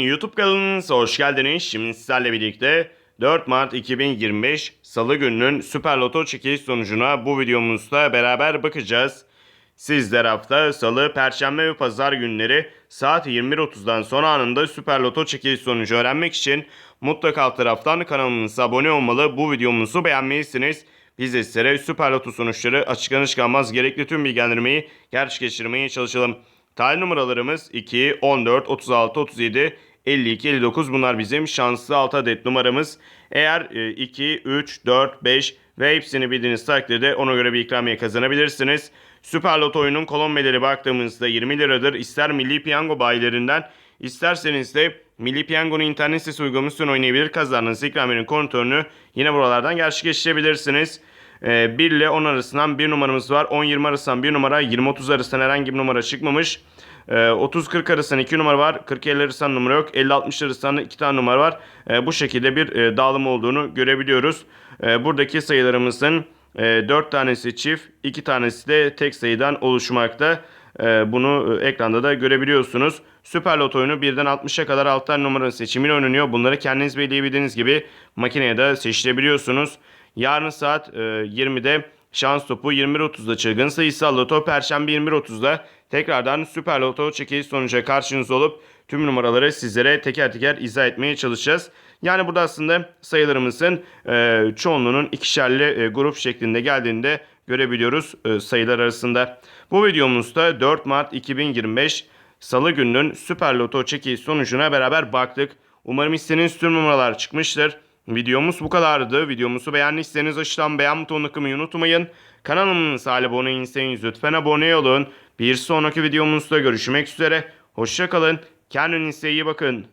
YouTube kanalınıza hoş geldiniz. Şimdi sizlerle birlikte 4 Mart 2025 Salı gününün Süper Loto çekiliş sonucuna bu videomuzda beraber bakacağız. Sizler hafta Salı, Perşembe ve Pazar günleri saat 21.30'dan sonra anında Süper Loto çekiliş sonucu öğrenmek için mutlaka alt taraftan kanalımıza abone olmalı. Bu videomuzu beğenmelisiniz. Biz de sizlere Süper Loto sonuçları açıklanış kalmaz gerekli tüm bilgilendirmeyi gerçekleştirmeye çalışalım. Tarih numaralarımız 2, 14, 36, 37, 52, 59 bunlar bizim şanslı 6 adet numaramız. Eğer e, 2, 3, 4, 5 ve hepsini bildiğiniz takdirde ona göre bir ikramiye kazanabilirsiniz. Süper Loto oyunun kolonmeleri baktığımızda 20 liradır. İster Milli Piyango bayilerinden isterseniz de Milli Piyango'nun internet sitesi uygulamasını oynayabilir kazandığınız ikramiyenin kontörünü yine buralardan gerçekleştirebilirsiniz. Ee, 1 ile 10 arasından bir numaramız var. 10-20 arasından bir numara. 20-30 arasından herhangi bir numara çıkmamış. Ee, 30-40 arasından 2 numara var. 40-50 arasından numara yok. 50-60 arasından 2 tane numara var. Ee, bu şekilde bir e, dağılım olduğunu görebiliyoruz. Ee, buradaki sayılarımızın e, 4 tanesi çift, 2 tanesi de tek sayıdan oluşmakta. Ee, bunu e, ekranda da görebiliyorsunuz. Süper Lot oyunu 1'den 60'a kadar 6 tane numaranın seçimiyle oynanıyor. Bunları kendiniz belirleyebildiğiniz gibi makineye de seçtirebiliyorsunuz. Yarın saat e, 20'de şans topu 21.30'da çılgın sayısal loto. Perşembe 21.30'da tekrardan Süper Loto çekiliş sonuca karşınızda olup tüm numaraları sizlere teker teker izah etmeye çalışacağız. Yani burada aslında sayılarımızın e, çoğunluğunun ikişerli e, grup şeklinde geldiğini de görebiliyoruz e, sayılar arasında. Bu videomuzda 4 Mart 2025 Salı gününün Süper Loto çekiliş sonucuna beraber baktık. Umarım istediğiniz tüm numaralar çıkmıştır. Videomuz bu kadardı. Videomuzu beğendiyseniz aşağıdan beğen butonuna kılmayı unutmayın. Kanalımıza abone değilseniz lütfen abone olun. Bir sonraki videomuzda görüşmek üzere. Hoşçakalın. Kendinize iyi bakın.